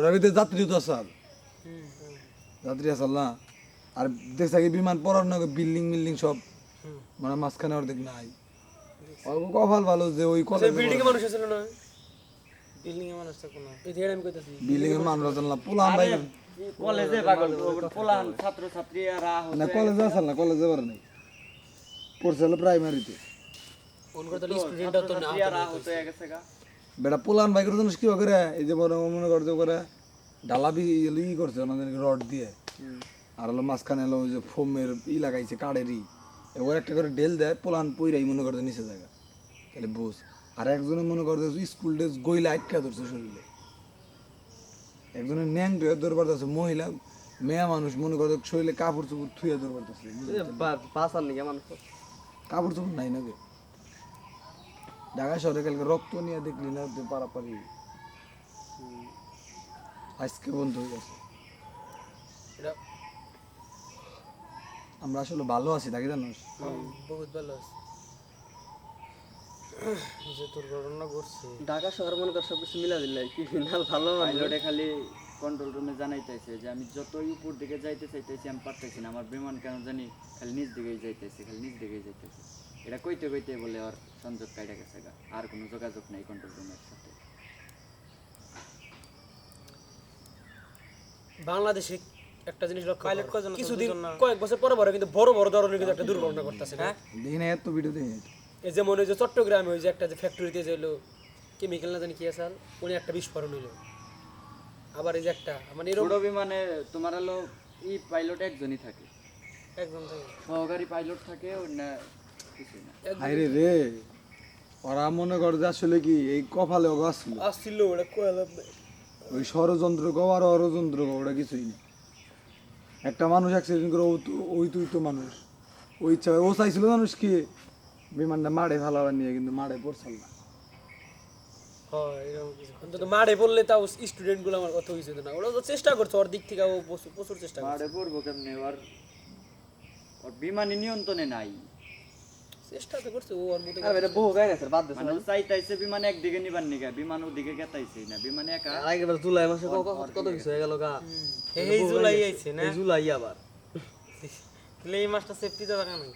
ওটার ভিতরে যাত্রী তো আসাল যাত্রী আসাল না। আর দেখছ কি বিমান পড়ার না বিল্ডিং বিল্ডিং সব। মানে মাঝখানে অর্ধেক নাই। অল্প কপাল ভালো যে ওই কলেজ বিল্ডিং এ মানুষ ছিল না বিল্ডিং এ মানুষ থাকো না এই আমি কইতাছি। বিল্ডিং এর মানুষ জানলা পোলাম ভাই। কলেজে পাগল পোলান ছাত্র ছাত্রীরা না কলেজে আসাল না কলেজে বার নাই। পড়ছিল প্রাইমারিতে স্টুডেন্ট তো না হতে বেটা পোলান বাইকের জন্য কি করে? এই যে মনে মনে করতে করে ডালা বি ই করছে ওনাদের রড দিয়ে। আর হলো মাঝখানে হলো ওই যে ফোমের ই লাগাইছে কাঠেরই এবার একটা করে ডেল দেয় পোলান পইরাই মনে করতে নিচে জায়গা। তাহলে বুঝ। আর একজনে মনে করতে স্কুল ড্রেস গইলে আটকা ধরছে শরীরে। একজনের ন্যাং ধুয়ে দরবার আছে মহিলা মেয়া মানুষ মনে করতে শরীরে কাপড় চোপড় থুয়ে নিকে মানুষ। কাপড় চোপড় নাই নাকি? ঢাকা শহরে কালকে রক্ত নিয়ে দেখলি না যে পারাপারি? আজকে বন্ধ হয়ে গেছে। আমরা আসলে ভালো আছি তাকে জানোস? বহুত ভালো আছে। যে দুর্ঘটনা ঘটছে। ঢাকা শহর মনে কর সবকিছু মিলা দিলে কি। ভালো পাইলটে খালি কন্ট্রোল রুমে জানাইতেছে যে আমি যতই উপর দিকে যাইতে চাইতেছি আমি পারতেছি না। আমার বিমান কেন জানি খালি নিচ দিকেই যাইতেছে খালি নিচ দিকেই যাইতেছে। এটা কইতে কইতে বলে আর সংযোগ কাইটা গেছে গা। আর কোনো যোগাযোগ নাই কন্ট্রোল রুমের সাথে। বাংলাদেশে একটা জিনিস লক্ষ্য পাইলট কজন কিছুদিন কয়েক বছর পরে পরে কিন্তু বড় বড় ধরনের কিন্তু একটা দুর্ঘটনা করতেছে হ্যাঁ? দেখি না এত ভিডিও নাই। এই যেমন ওই যে চট্টগ্রামে ওই যে একটা যে ফ্যাক্টরিতে যে হলো কেমিক্যাল না জানি কি আছে উনি একটা বিস্ফোরণ হইল আবার এই যে একটা মানে এরকম বিমানে তোমার হলো ই পাইলট একজনই থাকে। একজন থাকে। সহকারী পাইলট থাকে অন্য না আরে রে ওরা মনে করে যে আসলে কি এই কপালে ওগো আসছিল আসছিল ওটা কয়লা ওই ষড়যন্ত্র গো আর অরযন্ত্র গো ওটা কিছুই না একটা মানুষ অ্যাক্সিডেন্ট করে ওই তুই তো মানুষ। ওই ইচ্ছা ও চাইছিল মানুষ কি বিমানটা মাড়ে ফালাবার নিয়ে কিন্তু মাড়ে পড়ছিল না। বললে তাও স্টুডেন্টগুলো আমার অত কিছু না। ওরা তো চেষ্টা করছে ওর দিক থেকে ও প্রচুর- চেষ্টা করছে। মারে পড়ব কেমনে? ওর ওর বিমানই নিয়ন্ত্রণে নাই। চেষ্টা তো করছে ও ওর মতো এটা বহু গায় বাদ মানে চাইতাইছে বিমান একদিকে নিবার নিগা বিমান ওদিকে গেতাইছে না বিমান একা। আগেবার জুলাই মাসে কত কত কিছু হয়ে গেল গা। এই জুলাই আইছে না? জুলাই আবার। তাহলে এই মাসটা সেফটি থাকা নাই